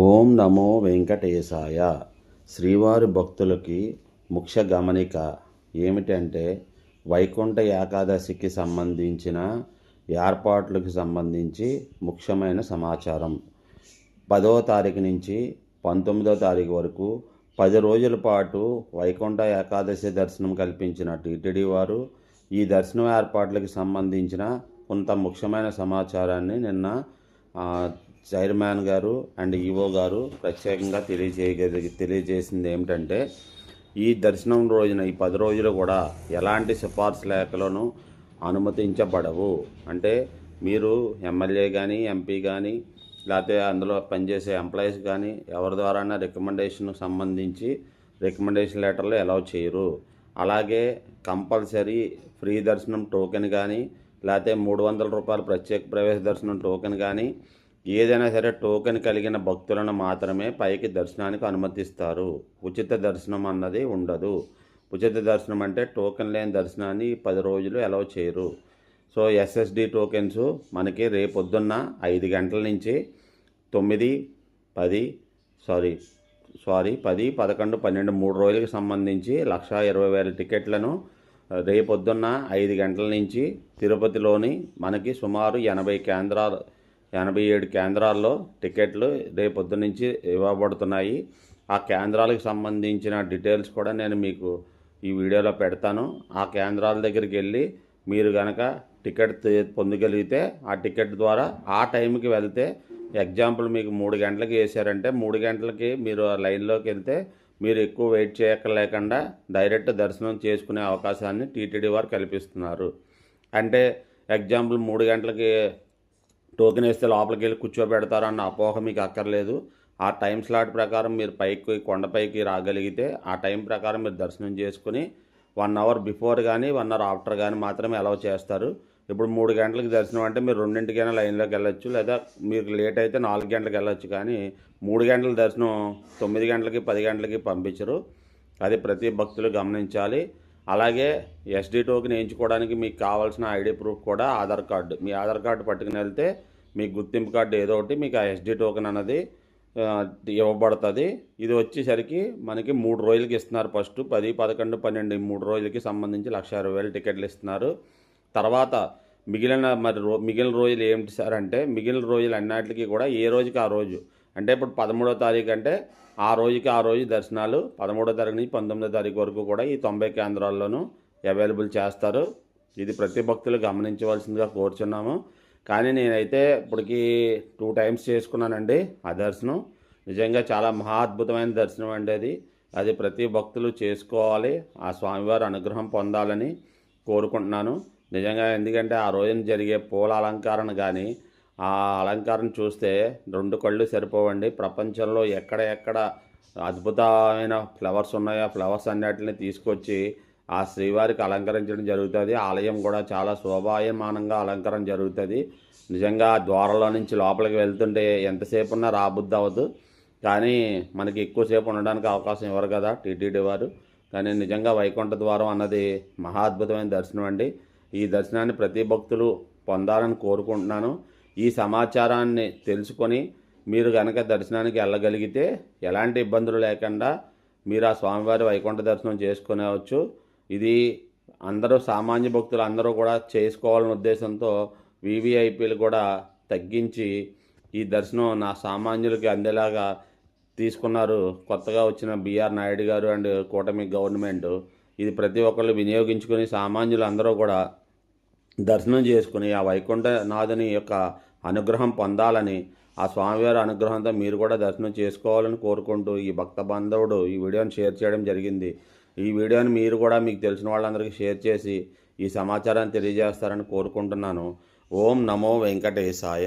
ఓం నమో వెంకటేశాయ. శ్రీవారి భక్తులకి ముఖ్య గమనిక ఏమిటంటే వైకుంఠ ఏకాదశికి సంబంధించిన ఏర్పాట్లకు సంబంధించి ముఖ్యమైన సమాచారం. పదవ తారీఖు నుంచి పంతొమ్మిదవ తారీఖు వరకు పది రోజుల పాటు వైకుంఠ ఏకాదశి దర్శనం కల్పించిన టీటీడీ వారు ఈ దర్శనం ఏర్పాట్లకు సంబంధించిన కొంత ముఖ్యమైన సమాచారాన్ని నిన్న చైర్మన్ గారు అండ్ ఈవో గారు ప్రత్యేకంగా తెలియజేయగలిగి తెలియజేసింది ఏమిటంటే ఈ దర్శనం రోజున ఈ పది రోజులు కూడా ఎలాంటి సిఫార్సు లేఖలను అనుమతించబడవు. అంటే మీరు ఎమ్మెల్యే కానీ ఎంపీ కానీ లేకపోతే అందులో పనిచేసే ఎంప్లాయీస్ కానీ ఎవరి ద్వారా రికమెండేషన్ సంబంధించి రికమెండేషన్ లెటర్లు అలౌ చేయరు. అలాగే కంపల్సరీ ఫ్రీ దర్శనం టోకెన్ కానీ లేకపోతే మూడు వందల రూపాయలు ప్రత్యేక ప్రవేశ దర్శనం టోకెన్ కానీ ఏదైనా సరే టోకెన్ కలిగిన భక్తులను మాత్రమే పైకి దర్శనానికి అనుమతిస్తారు. ఉచిత దర్శనం అన్నది ఉండదు. ఉచిత దర్శనం అంటే టోకెన్ లేని దర్శనాన్ని పది రోజులు అలౌ చేయరు. సో ఎస్ఎస్డి టోకెన్స్ మనకి రేపొద్దున్న ఐదు గంటల నుంచి తొమ్మిది పది సారీ సారీ పది పదకొండు పన్నెండు మూడు రోజులకు సంబంధించి లక్ష ఇరవై వేల టికెట్లను రేపొద్దున్న ఐదు గంటల నుంచి తిరుపతిలోని మనకి సుమారు ఎనభై కేంద్రాలు ఎనభై ఏడు కేంద్రాల్లో టికెట్లు రేపొద్దు నుంచి ఇవ్వబడుతున్నాయి. ఆ కేంద్రాలకు సంబంధించిన డీటెయిల్స్ కూడా నేను మీకు ఈ వీడియోలో పెడతాను. ఆ కేంద్రాల దగ్గరికి వెళ్ళి మీరు కనుక టికెట్ పొందగలిగితే ఆ టికెట్ ద్వారా ఆ టైంకి వెళ్తే ఎగ్జాంపుల్ మీకు మూడు గంటలకి వేసారంటే మూడు గంటలకి మీరు ఆ లైన్లోకి వెళ్తే మీరు ఎక్కువ వెయిట్ చేయక్కర్లేకుండా డైరెక్ట్ దర్శనం చేసుకునే అవకాశాన్ని టీటీడీ వారు కల్పిస్తున్నారు. అంటే ఎగ్జాంపుల్ మూడు గంటలకి టోకెన్ వేస్తే లోపలికి వెళ్ళి కూర్చోబెడతారన్న అపోహ మీకు అక్కర్లేదు. ఆ టైం స్లాట్ ప్రకారం మీరు పైకి కొండపైకి రాగలిగితే ఆ టైం ప్రకారం మీరు దర్శనం చేసుకుని వన్ అవర్ బిఫోర్ కానీ వన్ అవర్ ఆఫ్టర్ కానీ మాత్రమే అలౌ చేస్తారు. ఇప్పుడు మూడు గంటలకు దర్శనం అంటే మీరు రెండింటికైనా లైన్లోకి వెళ్ళొచ్చు లేదా మీరు లేట్ అయితే నాలుగు గంటలకు వెళ్ళొచ్చు కానీ మూడు గంటల దర్శనం తొమ్మిది గంటలకి పది గంటలకి పంపించరు. అది ప్రతి భక్తులు గమనించాలి. అలాగే ఎస్డి టోకెన్ వేయించుకోవడానికి మీకు కావాల్సిన ఐడి ప్రూఫ్ కూడా ఆధార్ కార్డు మీ ఆధార్ కార్డు పట్టుకుని వెళ్తే మీ గుర్తింపు కార్డు ఏదో ఒకటి మీకు ఆ ఎస్డి టోకెన్ అన్నది ఇవ్వబడుతుంది. ఇది వచ్చేసరికి మనకి మూడు రోజులకి ఇస్తున్నారు ఫస్ట్ పది పదకొండు పన్నెండు మూడు రోజులకి సంబంధించి లక్ష అరవై వేలు టికెట్లు ఇస్తున్నారు. తర్వాత మిగిలిన మరి రో మిగిలిన రోజులు ఏమిటి సార్ అంటే మిగిలిన రోజులు అన్నిటికీ కూడా ఏ రోజుకి ఆ రోజు అంటే ఇప్పుడు పదమూడో తారీఖు అంటే ఆ రోజుకి ఆ రోజు దర్శనాలు పదమూడో తారీఖు నుంచి పంతొమ్మిదో తారీఖు వరకు కూడా ఈ తొంభై కేంద్రాల్లోనూ అవైలబుల్ చేస్తారు. ఇది ప్రతి భక్తులు గమనించవలసిందిగా కోరుచున్నాము. కానీ నేనైతే ఇప్పటికి టూ టైమ్స్ చేసుకున్నానండి ఆ దర్శనం. నిజంగా చాలా మహా అద్భుతమైన దర్శనం అండి అది. అది ప్రతి భక్తులు చేసుకోవాలి. ఆ స్వామివారి అనుగ్రహం పొందాలని కోరుకుంటున్నాను. నిజంగా ఎందుకంటే ఆ రోజున జరిగే పూల అలంకరణ కానీ ఆ అలంకారం చూస్తే రెండు కళ్ళు సరిపోవండి. ప్రపంచంలో ఎక్కడ ఎక్కడ అద్భుతమైన ఫ్లవర్స్ ఉన్నాయో ఆ ఫ్లవర్స్ అన్నిటిని తీసుకొచ్చి ఆ శ్రీవారికి అలంకరించడం జరుగుతుంది. ఆలయం కూడా చాలా శోభాయమానంగా అలంకరణ జరుగుతుంది. నిజంగా ద్వారంలో నుంచి లోపలికి వెళ్తుంటే ఎంతసేపు ఉన్నా రాబుద్ది అవ్వదు కానీ మనకి ఎక్కువసేపు ఉండడానికి అవకాశం ఇవ్వరు కదా టీటీడీ వారు. కానీ నిజంగా వైకుంఠ ద్వారం అన్నది మహా అద్భుతమైన దర్శనం అండి. ఈ దర్శనాన్ని ప్రతి భక్తులు పొందాలని కోరుకుంటున్నాను. ఈ సమాచారాన్ని తెలుసుకొని మీరు కనుక దర్శనానికి వెళ్ళగలిగితే ఎలాంటి ఇబ్బందులు లేకుండా మీరు ఆ స్వామివారి వైకుంఠ దర్శనం చేసుకునేవచ్చు. ఇది అందరూ సామాన్య భక్తులు అందరూ కూడా చేసుకోవాలనే ఉద్దేశంతో వివిఐపీలు కూడా తగ్గించి ఈ దర్శనం నా సామాన్యులకి అందేలాగా తీసుకున్నారు. కొత్తగా వచ్చిన బీఆర్ నాయుడు గారు అండ్ కూటమి గవర్నమెంట్. ఇది ప్రతి ఒక్కళ్ళు వినియోగించుకుని సామాన్యులు అందరూ కూడా దర్శనం చేసుకుని ఆ వైకుంఠనాథుని యొక్క అనుగ్రహం పొందాలని ఆ స్వామివారి అనుగ్రహంతో మీరు కూడా దర్శనం చేసుకోవాలని కోరుకుంటూ ఈ భక్త బాంధవుడు ఈ వీడియోని షేర్ చేయడం జరిగింది. ఈ వీడియోని మీరు కూడా మీకు తెలిసిన వాళ్ళందరికీ షేర్ చేసి ఈ సమాచారాన్ని తెలియజేస్తారని కోరుకుంటున్నాను. ఓం నమో వెంకటేశాయ.